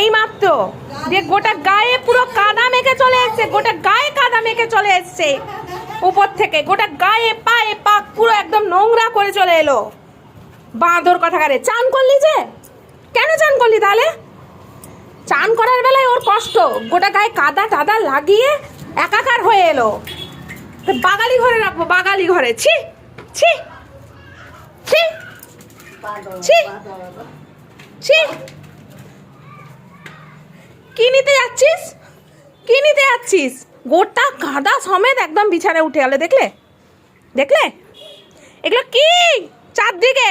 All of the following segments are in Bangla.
এই মাত্র যে গোটা গায়ে পুরো কাদা মেখে চলে এসছে, গোটা গায়ে কাদা মেখে চলে এসছে উপর থেকে। গোটা গায়ে পায়ে পাক পুরো একদম নোংরা করে চলে এলো। বাঁদর কথা কারে চান করলি যে? কেন চান করলি তাহলে? চান করার বেলায় ওর কষ্ট। গোটা গায়ে কাদা টাদা লাগিয়ে একাকার হয়ে এলো। বাগালি ঘরে রাখব, বাগালি ঘরে। ছি ছি ছি ছি ছি। কি নিতে যাচ্ছিস? কি নিতে যাচ্ছিস? গোটা কাদা সমেত একদম বিছানায় উঠে গেলে, দেখলে? দেখলে? এগুলো কি? চারদিকে?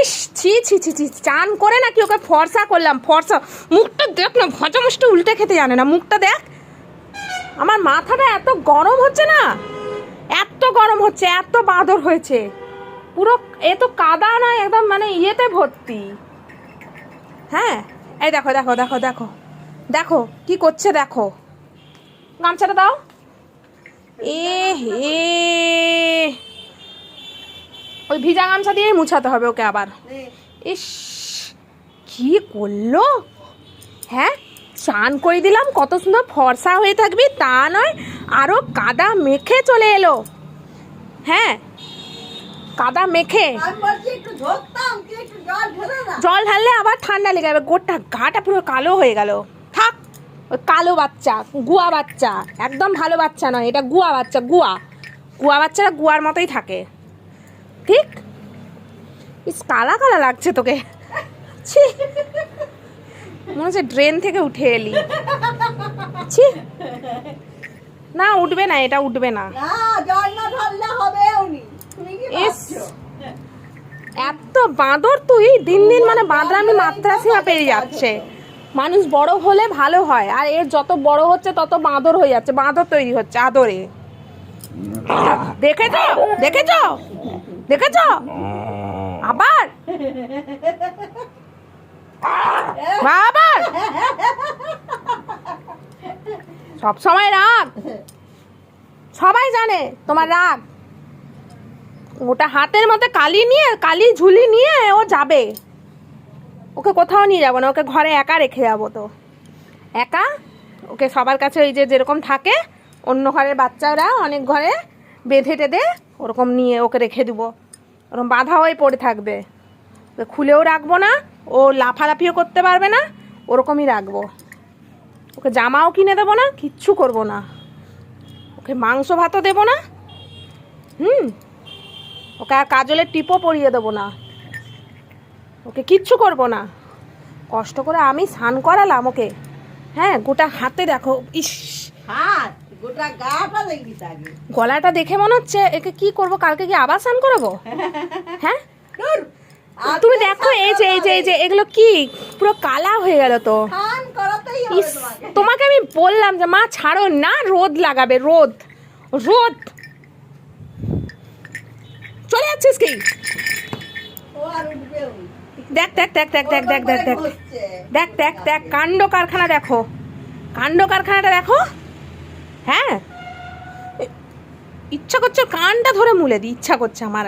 ইস, ছি ছি ছি ছি, চান করে নাকি ওকে ফর্সা করলাম, ফর্সা। মুখটা দেখ না ভজা মুখটা উল্টে খেতে জানে না, মুখটা দেখ। আমার মাথাটা এত গরম হচ্ছে না? এত গরম হচ্ছে, এত বাঁদর হয়েছে। পুরো, এ তো কাদা না একদম মানে ইয়েতে ভর্তি। হ্যাঁ? এই দেখো দেখো দেখো দেখো। দেখো, কি করছে দেখো। গামছাটা দাও। এ হে। ওই ভিজা গামছা দিয়ে মুছাতে হবে ওকে আবার। ইস, কি করল? হ্যাঁ চান করে দিলাম, কত সুন্দর ফর্সা হয়ে থাকবি, তা নয় আরও কাদা মেখে চলে এলো। হ্যাঁ কাদা মেখে। জল ঢেলে ঢাললে আবার ঠান্ডা লেগে যাবে। গোটা গাটা পুরো কালো হয়ে গেল। থাক ওই কালো বাচ্চা গুয়া বাচ্চা একদম ভালো বাচ্চা নয়। এটা গুয়া বাচ্চা গুয়া। গুয়া বাচ্চারা গুয়ার মতোই থাকে। ঠিক? ইস কালা কালা লাগছে তোকে। ছি। মনে হচ্ছে ড্রেন থেকে উঠে এলি। ছি। না উঠবে না এটা উঠবে না। জল না ঢাললে হবে উনি তুমি কি ইস। এত বাঁদর তুই। দিন দিন মানে বাঁদরামি মাত্রা সীমা পেরিয়ে যাচ্ছে। মানুষ বড় হলে ভালো হয়, আর এর যত বড় হচ্ছে তত বাঁদর হয়ে যাচ্ছে, বাঁদর তৈরি হচ্ছে আদরে। দেখেছ? দেখেছ? দেখেছ? আবার? আবার? সব সময় রাগ। সবাই জানে তোমার রাগ। ওটা হাতের মধ্যে কালি নিয়ে, কালি ঝুলি নিয়ে ও যাবে। ওকে কোথাও নিয়ে যাব না, ওকে ঘরে একা রেখে যাব তো। একা? ওকে সবার কাছে ওই যে যেরকম থাকে, অন্য ঘরের বাচ্চারা অনেক ঘরে বেঁধে টেঁধে ওরকম নিয়ে ওকে রেখে দেবো। ওরকম বাঁধা হয়ে পড়ে থাকবে। খুলেও রাখব না, ও লাফালাফিও করতে পারবে না, ওরকমই রাখব। ওকে জামাও কিনে দেবো না, কিচ্ছু করব না। ওকে মাংস ভাতও দেবো না। হুম? ওকে আর কাজলের টিপও পরিয়ে দেবো না। ওকে কিচ্ছু করব না। কষ্ট করে আমি স্নান করালাম ওকে। হ্যাঁ গোটা হাতে দেখো ইস। হাত গোটা গাটা দেখবি গলাটা দেখে মনে হচ্ছে একে কি করব কালকে কি আবার স্নান করাবো? হ্যাঁ? তুমি দেখো এই যে এই যে এই যে এগুলো কি? পুরো কালা হয়ে গেল তো। তোমাকে আমি বললাম যে মা ছাড়ো না রোদ লাগাবে রোদ রোদ। চলে যাচ্ছিস কি। দেখ দেখ দেখ দেখ দেখ দেখ দেখ দেখ। দেখ দেখ দেখ কাণ্ড কারখানা দেখো। কাণ্ড কারখানাটা দেখো। হ্যাঁ? ইচ্ছা করছে কানটা ধরে মুলে দিই ইচ্ছা করছে আমার।